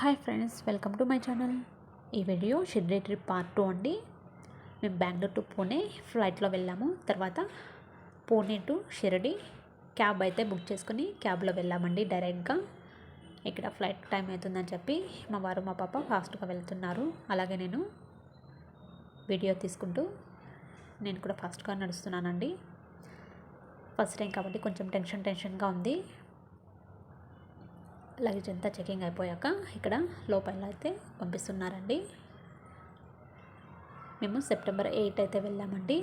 Hi friends welcome to my channel. ఈ video Shirdi trip part two అండి. మేము Bengaluru to Pune ఫ్లైట్లో వెళ్ళాము. తర్వాత పూణే టు షిరడి క్యాబ్ అయితే బుక్ చేసుకుని క్యాబ్లో వెళ్ళామండి డైరెక్ట్గా. ఇక్కడ ఫ్లైట్ టైం అవుతుందని చెప్పి మా వారు మా పాప ఫాస్ట్గా వెళ్తున్నారు. అలాగే నేను వీడియో తీసుకుంటూ నేను కూడా ఫాస్ట్గా నడుస్తున్నానండి. ఫస్ట్ టైం కాబట్టి కొంచెం టెన్షన్ టెన్షన్గా ఉంది. లగేజ్ అంతా చెకింగ్ అయిపోయాక ఇక్కడ లోపల అయితే పంపిస్తున్నారండి. మేము సెప్టెంబర్ ఎయిట్ అయితే వెళ్ళామండి.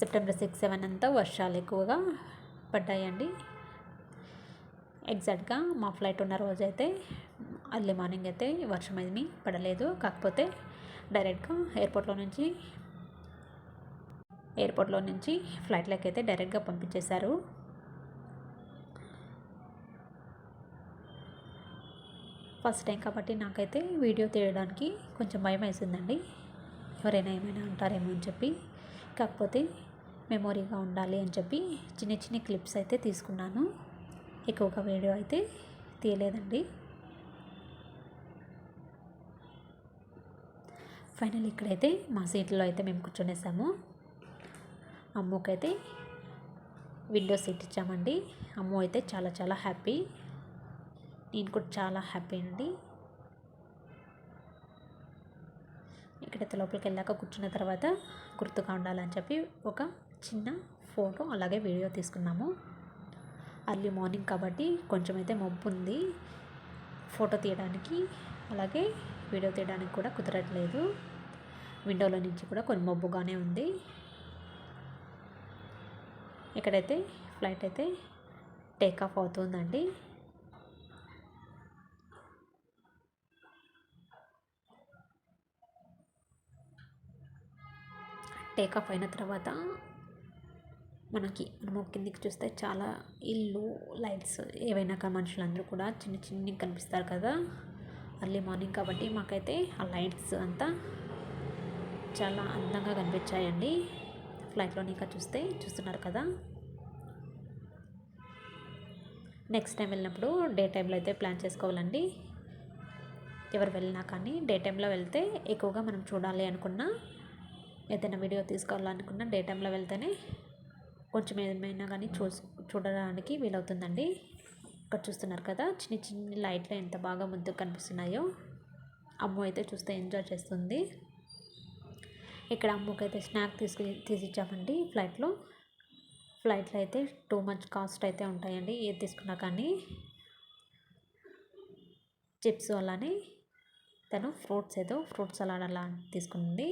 సెప్టెంబర్ సిక్స్ సెవెన్ అంతా వర్షాలు ఎక్కువగా పడ్డాయండి. ఎగ్జాక్ట్గా మా ఫ్లైట్ ఉన్న రోజైతే అర్లీ మార్నింగ్ అయితే వర్షం ఏమీ పడలేదు. కాకపోతే డైరెక్ట్గా ఎయిర్పోర్ట్లో నుంచి ఎయిర్పోర్ట్లో నుంచి ఫ్లైట్లోకి అయితే డైరెక్ట్గా పంపించేశారు. ఫస్ట్ టైం కాబట్టి నాకైతే వీడియో తీయడానికి కొంచెం భయం వేసిందండి. ఎవరైనా ఏమైనా అంటారేమో అని చెప్పి కాకపోతే మెమొరీగా ఉండాలి అని చెప్పి చిన్న చిన్న క్లిప్స్ అయితే తీసుకున్నాను. ఎక్కువగా వీడియో అయితే తీయలేదండి. ఫైనల్ ఇక్కడైతే మా సీట్లో అయితే మేము కూర్చునేసాము. అమ్మకైతే విండో సీట్ ఇచ్చామండి. అమ్మ అయితే చాలా చాలా హ్యాపీ నేను కూడా చాలా హ్యాపీ అండి. ఇక్కడైతే లోపలికి వెళ్ళాక కూర్చున్న తర్వాత గుర్తుగా ఉండాలని చెప్పి ఒక చిన్న ఫోటో అలాగే వీడియో తీసుకున్నాము. అర్లీ మార్నింగ్ కాబట్టి కొంచెం అయితే మబ్బు ఉంది. ఫోటో తీయడానికి అలాగే వీడియో తీయడానికి కూడా కుదరట్లేదు. విండోలో నుంచి కూడా కొన్ని మబ్బుగానే ఉంది. ఇక్కడైతే ఫ్లైట్ అయితే టేక్ ఆఫ్ అవుతుందండి. టేక్ ఆఫ్ అయిన తర్వాత మనకి మనము కిందికి చూస్తే చాలా ఇల్లు లైట్స్ ఏవైనా మనుషులందరూ కూడా చిన్న చిన్న కనిపిస్తారు కదా. అర్లీ మార్నింగ్ కాబట్టి మాకైతే ఆ లైట్స్ అంతా చాలా అందంగా కనిపించాయండి. ఫ్లైట్లో ఇంకా చూస్తే చూస్తున్నారు కదా. నెక్స్ట్ టైం వెళ్ళినప్పుడు డే టైంలో అయితే ప్లాన్ చేసుకోవాలండి. ఎవరు వెళ్ళినా కానీ డే టైంలో వెళ్తే ఎక్కువగా మనం చూడాలి అనుకున్నా ఏదైనా వీడియో తీసుకోవాలనుకున్నా డే టైంలో వెళ్తేనే కొంచెం ఏమైనా కానీ చూ చూడడానికి వీలవుతుందండి. ఇక్కడ చూస్తున్నారు కదా చిన్న చిన్న లైట్లు ఎంత బాగా ముందుకు కనిపిస్తున్నాయో. అమ్మ అయితే చూస్తే ఎంజాయ్ చేస్తుంది. ఇక్కడ అమ్మకైతే స్నాక్ తీసుకు తీసిచ్చామండి ఫ్లైట్లో. ఫ్లైట్లో అయితే టూ మచ్ కాస్ట్ అయితే ఉంటాయండి ఏది తీసుకున్నా కానీ. చిప్స్ అలానే తను ఫ్రూట్స్ ఏదో ఫ్రూట్స్ అలాడ్ అలా తీసుకుంది.